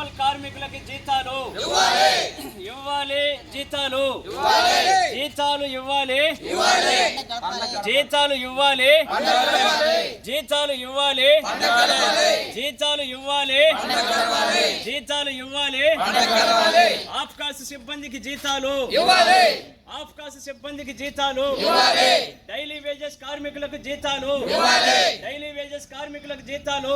Municipal కార్మికులకి జీతాలు. ఇవ్వాలి. జీతాలు. జీతాలు ఇవ్వాలి. జీతాలు ఇవ్వాలి. జీతాలు ఇవ్వాలి. జీతాలు ఇవ్వాలి. జీతాలు ఇవ్వాలి. ఆఫ్కాస్ సిబ్బందికి జీతాలు. ఆఫ్కాస్ సిబ్బందికి జీతాలు. డైలీ వేజెస్ కార్మికులకు జీతాలు. డైలీ వేజెస్ కార్మికులకు జీతాలు.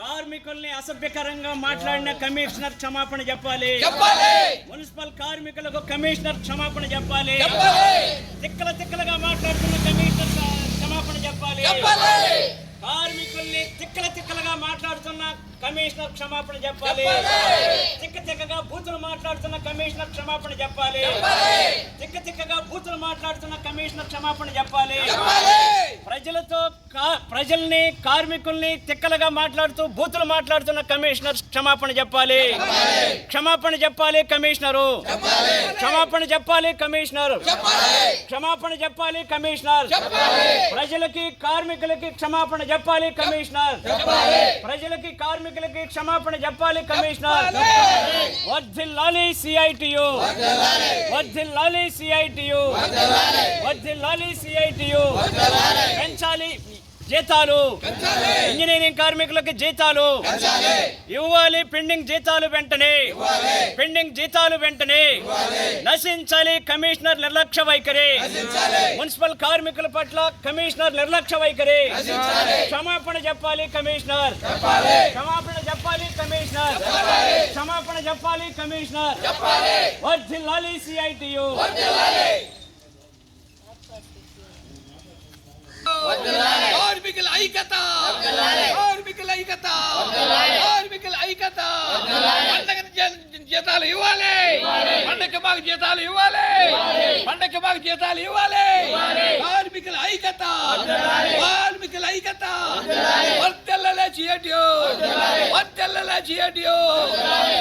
కార్మికుల్ని అసభ్యకరంగా మాట్లాడిన కమిషనర్ క్షమాపణ చెప్పాలి. మున్సిపల్ కార్మికులకు కమిషనర్ క్షమాపణ చెప్పాలి. తిక్కల తిక్కలుగా మాట్లాడుతున్న కమిషనర్ క్షమాపణ చెప్పాలి. మాట్లాడుతున్న కమిషనర్ క్షమాపణ చెప్పాలి. తిక్క తిక్కగా బూతులు మాట్లాడుతున్న కమిషనర్ క్షమాపణ చెప్పాలి. తిక్క తిక్కగా బూతులు మాట్లాడుతున్న కమిషనర్ క్షమాపణ చెప్పాలి. ప్రజలతో ప్రజల్ని కార్మికుల్ని తిక్కలుగా మాట్లాడుతూ బూతులు మాట్లాడుతున్న కమిషనర్ క్షమాపణ చెప్పాలి. క్షమాపణ చెప్పాలి కమిషనరు. క్షమాపణ చెప్పాలి కమిషనర్. క్షమాపణ చెప్పాలి కమిషనర్. ప్రజలకి కార్మికులకి క్షమాపణ చెప్పాలి కమిషనర్. ప్రజలకి కార్మికులకి క్షమాపణ చెప్పాలి కమిషనర్. వర్ధిల్లాలి సిఐటియు వర్ధిల్లాలి సిఐటియు వర్ధిల్లాలి సిఐటియు పెంచాలి జీతాలు. ఇంజనీరింగ్ కార్మికులకి జీతాలు. ఇవ్వాలి పెండింగ్ జీతాలు వెంటనే. పెండింగ్ జీతాలు వెంటనే. నశించాలి కమిషనర్ నిర్లక్ష్య వైఖరి. మున్సిపల్ కార్మికుల పట్ల కమిషనర్ నిర్లక్ష్య వైఖరి. క్షమాపణ చెప్పాలి కమిషనర్. క్షమాపణ చెప్పాలి కమిషనర్. క్షమాపణ చెప్పాలి కమిషనర్. వర్ధిల్లాలి సిఐటియు కార్మికుల ఐక్యత. కార్మికుల ఐక్యత. కార్మికుల ఐక్యత. పండగ జీతాలు ఇవ్వాలి. పండగ మాకు జీతాలు ఇవ్వాలి. పండగ మాకు జీతాలు ఇవ్వాలి. కార్మికుల ఐక్యత. కార్మికుల ఐక్యత. వర్తెల్లలే చేయట్యో. వర్తెల్లలే చేయట్యో.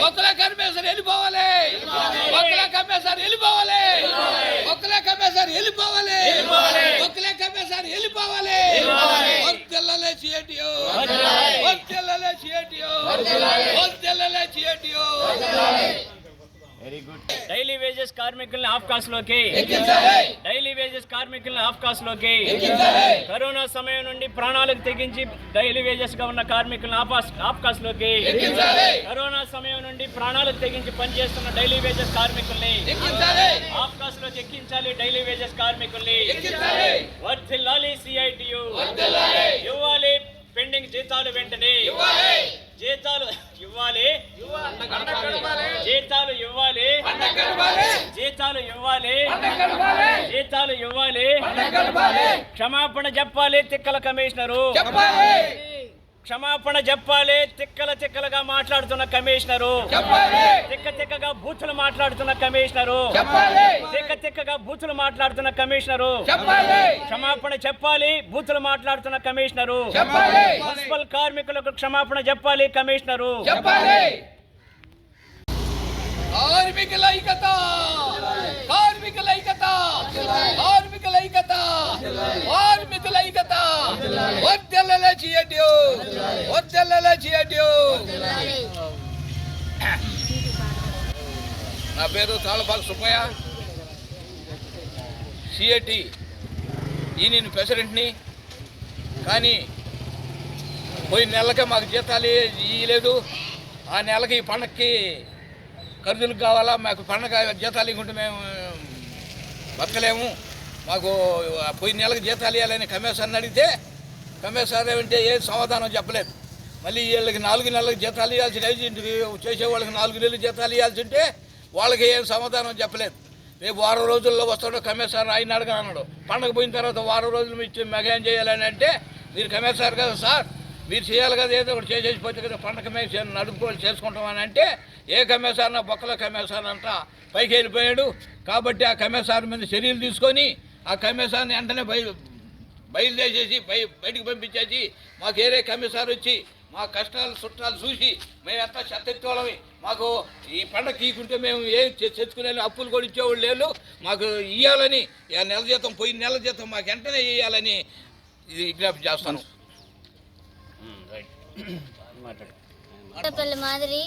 ఒక్కలే కనిపేసారి వెళ్ళిపోవాలి. ఒక్కలే కమ్మేసారి వెళ్ళిపోవాలి. కమ్మేసారి వెళ్ళిపోవాలి. వర్తెల్లలే చేయట్యో వర్తెల్లలే చేయట్యో వర్తెల్లలే చేయట్యో వెరీ గుడ్ డైలీ వేజెస్ కార్మికుల్ని ఆఫ్ కాస్ట్లోకి. డైలీ వేజెస్ కార్మికుల్ని ఆఫ్ కాస్ట్లోకి. కరోనా సమయం నుండి ప్రాణాలకు తెగించి డైలీ వేజెస్గా ఉన్న కార్మికులను ఆఫ్ కాస్ట్లోకి. కరోనా సమయం నుండి ప్రాణాలకు తెగించి పనిచేస్తున్న డైలీ వేజెస్ కార్మికుల్ని. ఆఫ్ కాస్ట్లోకి ఎక్కించాలి డైలీ వేజెస్ కార్మికుల్ని. వర్ధిల్లాలి సిఐటియు ఇవ్వాలి పెండింగ్ జీతాలు వెంటనే. ఇవ్వాలి. జీతాలు ఇవ్వాలి. జీతాలు ఇవ్వాలి. జీతాలు ఇవ్వాలి. జీతాలు ఇవ్వాలి. క్షమాపణ చెప్పాలి తిక్కల కమిషనరు. క్షమాపణ చెప్పాలి తిక్కల తిక్కలుగా మాట్లాడుతున్న కమిషనరు. తిక్క తిక్కగా బూతులు మాట్లాడుతున్న కమిషనరు. తిక్క తిక్కగా బూతులు మాట్లాడుతున్న కమిషనరు. క్షమాపణ చెప్పాలి బూతులు మాట్లాడుతున్న కమిషనరు. మున్సిపల్ కార్మికులకు క్షమాపణ చెప్పాలి కమిషనరు. కార్మికుల ఐక్యత కార్మికుల ఐక్యత కార్మికుల ఐక్యత కార్మికుల ఐక్యత వద్దెల్లలే చేయట్యో వద్దెల్లలే చేయట్యో నా పేరు తాళపాల సుబ్బయ్య. సిఐటి యూనియన్ ప్రెసిడెంట్ని. కానీ పోయిన నెలకే మాకు జీతాలు ఇవ్వలేదు ఆ నెలకి ఈ పండక్కి ఖర్చులకు కావాలా? మాకు పండగ జీతాలు ఇవ్వకుంటే మేము బతకలేము. మాకు పోయిన నెలకు జీతాలు ఇవ్వాలని కమిషనర్ని అడిగితే కమిషనర్ ఏమంటే ఏ సమాధానం చెప్పలేదు. మళ్ళీ వీళ్ళకి నాలుగు నెలలకు జీతాలు ఇవ్వాల్సి ఏజెంట్కి చేసే వాళ్ళకి నాలుగు నెలలు జీతాలు ఇవ్వాల్సి ఉంటే వాళ్ళకి ఏం సమాధానం చెప్పలేదు. రేపు వారం రోజుల్లో వస్తాడు కమిషనర్ ఆయన అడగను అన్నాడు పండగ పోయిన తర్వాత వారం రోజులు ఇచ్చి మెగా ఏం చేయాలని అంటే మీరు కమిషనర్ కదా సార్ మీరు చేయాలి కదా ఏదో ఒకటి చేసేసిపోతే కదా పండగ మేము చే- నడుపుకోవాలి చేసుకుంటామని అంటే ఏ కమిషనర్ బొక్కల కమిషనర్ అంట పైకి వెళ్ళిపోయాడు. కాబట్టి ఆ కమిషనర్ మీద చర్యలు తీసుకొని ఆ కమిషనర్ని వెంటనే బయ బయలుదేసేసి బయ బయటికి పంపించేసి మాకు ఏరే కమిషనర్ వచ్చి మా కష్టాలు చుట్టాలు చూసి మేము ఎంత చెత్తెత్తుకోవాలని మాకు ఈ పండగ తీకుంటే మేము ఏం తెచ్చుకునే అప్పులు కూడా ఇచ్చేవాళ్ళు లేదు మాకు ఇవ్వాలని ఆ నెల జీతం పోయిన నెల జీతం మాకు వెంటనే ఇవ్వాలని ఇది విజ్ఞప్తి చేస్తాను. మాదిరి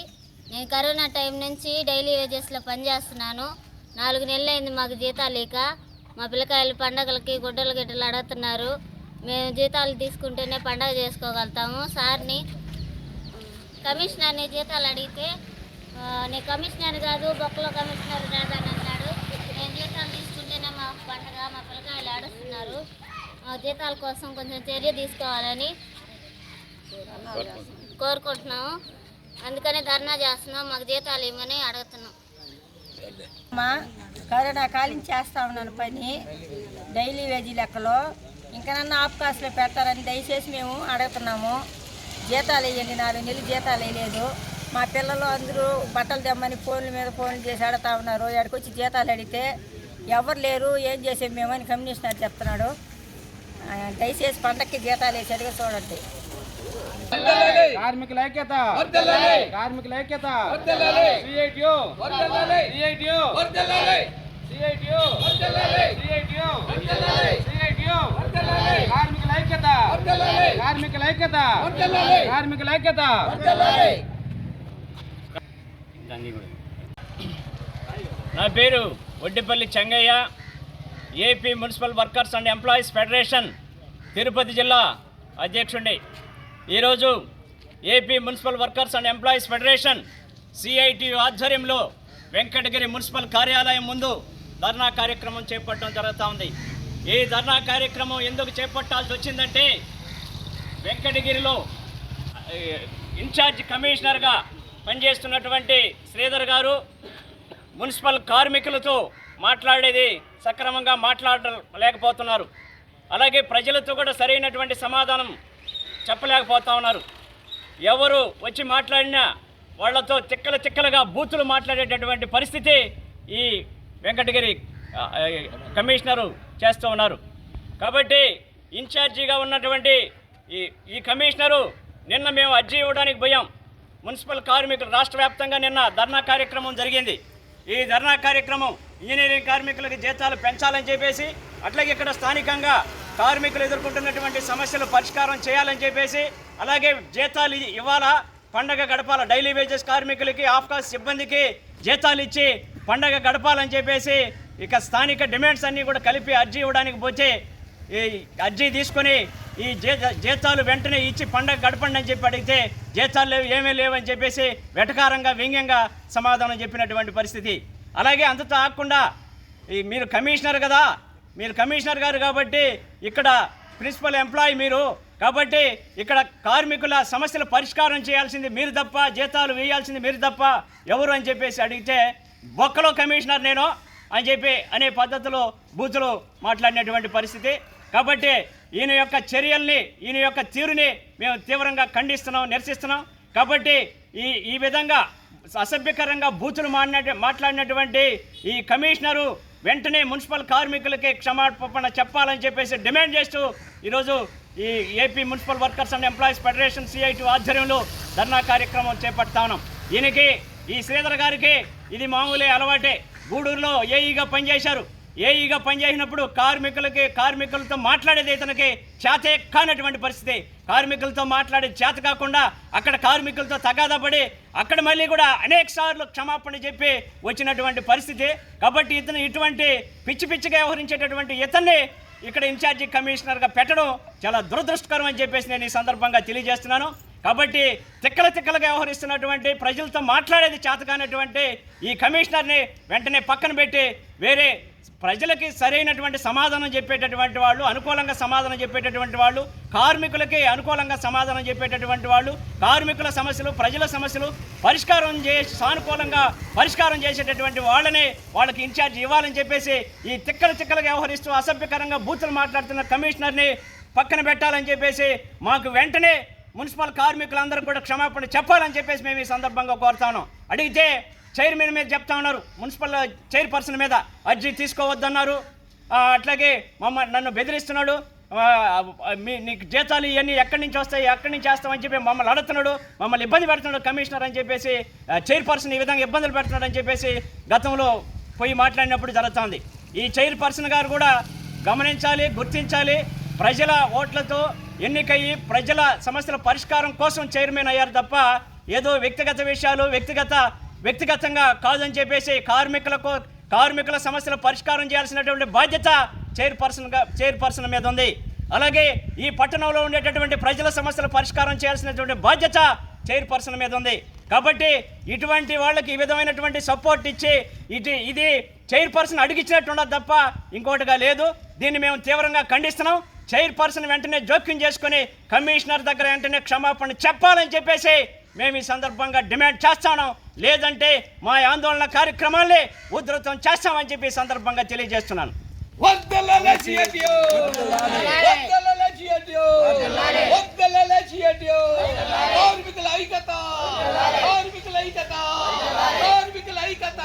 నేను కరోనా టైం నుంచి డైలీ వేజెస్లో పనిచేస్తున్నాను నాలుగు నెలలు అయింది మాకు జీతాలు లేక. మా పిల్లకాయలు పండగలకి గుడ్డలు గిడ్డలు అడుగుతున్నారు. మేము జీతాలు తీసుకుంటేనే పండగ చేసుకోగలుగుతాము. సార్ని కమిషనర్ని జీతాలు అడిగితే నేను కమిషనర్ కాదు బొక్కలో కమిషనర్ కాదని అన్నాడు. నేను జీతాలు తీసుకుంటేనే మా పండగ మా పిల్లకాయలు ఆడుస్తున్నారు మా జీతాల కోసం కొంచెం చర్య తీసుకోవాలని కోరుకుంటున్నాము. అందుకని ధర్నా చేస్తున్నాం మాకు జీతాలు ఇవ్వమని అడుగుతున్నాం. మా కరోనా కాలం చేస్తా ఉన్నాను పని. డైలీ వేజీ లెక్కలో. ఇంకా నన్ను ఆఫ్కాస్లో పెడతారని దయచేసి మేము అడుగుతున్నాము. జీతాలు వేయండి నాలుగు నెలలు జీతాలు వేయలేదు. మా పిల్లలు అందరూ బట్టలు తెమ్మని ఫోన్ల మీద ఫోన్లు చేసి అడుగుతా ఉన్నారు. ఎక్కడికి వచ్చి జీతాలు అడిగితే ఎవరు లేరు ఏం చేసాం మేమని కమిషనర్ చెప్తున్నాడు. దయచేసి పండక్కి జీతాలు వేసేట్టుగా చూడండి. కార్మికుల ఐక్యత. కార్మికుల ఐక్యత. CITU. CITU. CITU. CITU. CITU. కార్మికుల ఐక్యత. కార్మికుల ఐక్యత. కార్మికుల ఐక్యత. నా పేరు Oddipalli Chengaiah AP municipal workers and employees federation Tirupati జిల్లా అధ్యక్షుడి. ఈరోజు AP municipal workers and employees federation CITU ఆధ్వర్యంలో వెంకటగిరి మున్సిపల్ కార్యాలయం ముందు ధర్నా కార్యక్రమం చేపట్టడం జరుగుతూ ఉంది. ఈ ధర్నా కార్యక్రమం ఎందుకు చేపట్టాల్సి వచ్చిందంటే వెంకటగిరిలో ఇన్ఛార్జ్ కమిషనర్గా పనిచేస్తున్నటువంటి శ్రీధర్ గారు మున్సిపల్ కార్మికులతో మాట్లాడేది సక్రమంగా మాట్లాడలేకపోతున్నారు. అలాగే ప్రజలతో కూడా సరైనటువంటి సమాధానం చెప్పలేకపోతా ఉన్నారు. ఎవరు వచ్చి మాట్లాడినా వాళ్ళతో చిక్కల చిక్కలుగా బూతులు మాట్లాడేటటువంటి పరిస్థితి ఈ వెంకటగిరి కమిషనరు చేస్తూ ఉన్నారు. కాబట్టి ఇన్ఛార్జిగా ఉన్నటువంటి ఈ ఈ కమిషనరు నిన్న మేము అర్జీ ఇవ్వడానికి పోయాం. మున్సిపల్ కార్మికులు రాష్ట్ర వ్యాప్తంగా నిన్న ధర్నా కార్యక్రమం జరిగింది. ఈ ధర్నా కార్యక్రమం ఇంజనీరింగ్ కార్మికులకు జీతాలు పెంచాలని చెప్పేసి అట్లాగే ఇక్కడ స్థానికంగా కార్మికులు ఎదుర్కొంటున్నటువంటి సమస్యలు పరిష్కారం చేయాలని చెప్పేసి అలాగే జీతాలు ఇవాళ పండగ గడపాల? డైలీ వేజెస్ కార్మికులకి ఆఫ్కాస్ సిబ్బందికి జీతాలు ఇచ్చి పండగ గడపాలని చెప్పేసి ఇక స్థానిక డిమాండ్స్ అన్నీ కూడా కలిపి అర్జీ ఇవ్వడానికి పోతే ఈ అర్జీ తీసుకొని ఈ జీతాలు వెంటనే ఇచ్చి పండగ గడపండి అని చెప్పి అడిగితే జీతాలు లేవు ఏమీ లేవు అని చెప్పేసి వెటకారంగా వ్యంగ్యంగా సమాధానం చెప్పినటువంటి పరిస్థితి. అలాగే అంతతో ఆగకుండా ఈ మీరు కమిషనర్ కదా మీరు కమిషనర్ గారు కాబట్టి ఇక్కడ ప్రిన్సిపల్ ఎంప్లాయీ మీరు కాబట్టి ఇక్కడ కార్మికుల సమస్యల పరిష్కారం చేయాల్సింది మీరు తప్ప జీతాలు వేయాల్సింది మీరు తప్ప ఎవరు అని చెప్పేసి అడిగితే బొక్కలో కమిషనర్ నేను అని చెప్పి అనే పద్ధతిలో బూతులు మాట్లాడినటువంటి పరిస్థితి. కాబట్టి ఈయన యొక్క చర్యల్ని ఈయన యొక్క తీరుని మేము తీవ్రంగా ఖండిస్తున్నాం నిరసిస్తున్నాం. కాబట్టి ఈ ఈ విధంగా అసభ్యకరంగా బూతులు మాట్లాడినటువంటి ఈ కమిషనరు వెంటనే మున్సిపల్ కార్మికులకి క్షమాపణ చెప్పాలని చెప్పేసి డిమాండ్ చేస్తూ ఈరోజు ఈ AP municipal workers and employees federation CITU ఆధ్వర్యంలో ధర్నా కార్యక్రమం చేపడతా ఉన్నాం. ఈయనకి ఈ శ్రీధర్ గారికి ఇది మామూలే అలవాటే. గూడూరులో ఏఈగా పనిచేశారు. ఏఈగా పనిచేసినప్పుడు కార్మికులకి కార్మికులతో మాట్లాడేది ఇతనికి చేతే కానటువంటి పరిస్థితి. కార్మికులతో మాట్లాడే చేత కాకుండా అక్కడ కార్మికులతో తగాదపడి అక్కడ మళ్ళీ కూడా అనేక సార్లు క్షమాపణ చెప్పి వచ్చినటువంటి పరిస్థితి. కాబట్టి ఇతను ఇటువంటి పిచ్చి పిచ్చిగా వ్యవహరించేటటువంటి ఇతన్ని ఇక్కడ ఇన్ఛార్జి కమిషనర్గా పెట్టడం చాలా దురదృష్టకరం అని చెప్పేసి నేను ఈ సందర్భంగా తెలియజేస్తున్నాను. కాబట్టి తిక్కల తిక్కలుగా వ్యవహరిస్తున్నటువంటి ప్రజలతో మాట్లాడేది చేతకానటువంటి ఈ కమిషనర్ని వెంటనే పక్కన పెట్టి వేరే ప్రజలకి సరైనటువంటి సమాధానం చెప్పేటటువంటి వాళ్ళు అనుకూలంగా సమాధానం చెప్పేటటువంటి వాళ్ళు కార్మికులకి అనుకూలంగా సమాధానం చెప్పేటటువంటి వాళ్ళు కార్మికుల సమస్యలు ప్రజల సమస్యలు పరిష్కారం చేసి సానుకూలంగా పరిష్కారం చేసేటటువంటి వాళ్ళని వాళ్ళకి ఇన్ఛార్జ్ ఇవ్వాలని చెప్పేసి ఈ తిక్కల తిక్కలు వ్యవహరిస్తూ అసభ్యకరంగా బూతులు మాట్లాడుతున్న కమిషనర్ని పక్కన పెట్టాలని చెప్పేసి మాకు వెంటనే మున్సిపల్ కార్మికులందరూ కూడా క్షమాపణ చెప్పాలని చెప్పేసి మేము ఈ సందర్భంగా కోరుతాను. అడిగితే చైర్మన్ మీద చెప్తా ఉన్నారు. మున్సిపల్ చైర్పర్సన్ మీద అర్జీ తీసుకోవద్దన్నారు. అట్లాగే మమ్మ నన్ను బెదిరిస్తున్నాడు. మీ నీకు జీతాలు ఇవన్నీ ఎక్కడి నుంచి వస్తాయి ఎక్కడి నుంచి చేస్తామని చెప్పి మమ్మల్ని అడుగుతున్నాడు. మమ్మల్ని ఇబ్బంది పెడుతున్నాడు కమిషనర్ అని చెప్పేసి చైర్పర్సన్ ఈ విధంగా ఇబ్బందులు పెడుతున్నాడు అని చెప్పేసి గతంలో పోయి మాట్లాడినప్పుడు జరుగుతుంది ఈ చైర్పర్సన్ గారు కూడా గమనించాలి గుర్తించాలి. ప్రజల ఓట్లతో ఎన్నికయ్యి ప్రజల సమస్యల పరిష్కారం కోసం చైర్మన్ అయ్యారు తప్ప ఏదో వ్యక్తిగత విషయాలు వ్యక్తిగత వ్యక్తిగతంగా కాదని చెప్పేసి కార్మికులకు కార్మికుల సమస్యల పరిష్కారం చేయాల్సినటువంటి బాధ్యత చైర్పర్సన్గా చైర్పర్సన్ మీద ఉంది. అలాగే ఈ పట్టణంలో ఉండేటటువంటి ప్రజల సమస్యల పరిష్కారం చేయాల్సినటువంటి బాధ్యత చైర్పర్సన్ మీద ఉంది. కాబట్టి ఇటువంటి వాళ్ళకి ఈ విధమైనటువంటి సపోర్ట్ ఇచ్చి ఇది ఇది చైర్పర్సన్ అడిగిచ్చినట్టు తప్ప ఇంకోటిగా లేదు. దీన్ని మేము తీవ్రంగా ఖండిస్తున్నాం. చైర్పర్సన్ వెంటనే జోక్యం చేసుకుని కమిషనర్ దగ్గర వెంటనే క్షమాపణ చెప్పాలని చెప్పేసి మేము ఈ సందర్భంగా డిమాండ్ చేస్తాను లేదంటే మా ఆందోళన కార్యక్రమాలే ఉధృతం చేస్తామని చెప్పి సందర్భంగా తెలియజేస్తున్నాను. కార్మికుల ఐక్యత! కార్మికుల ఐక్యత! కార్మికుల ఐక్యత!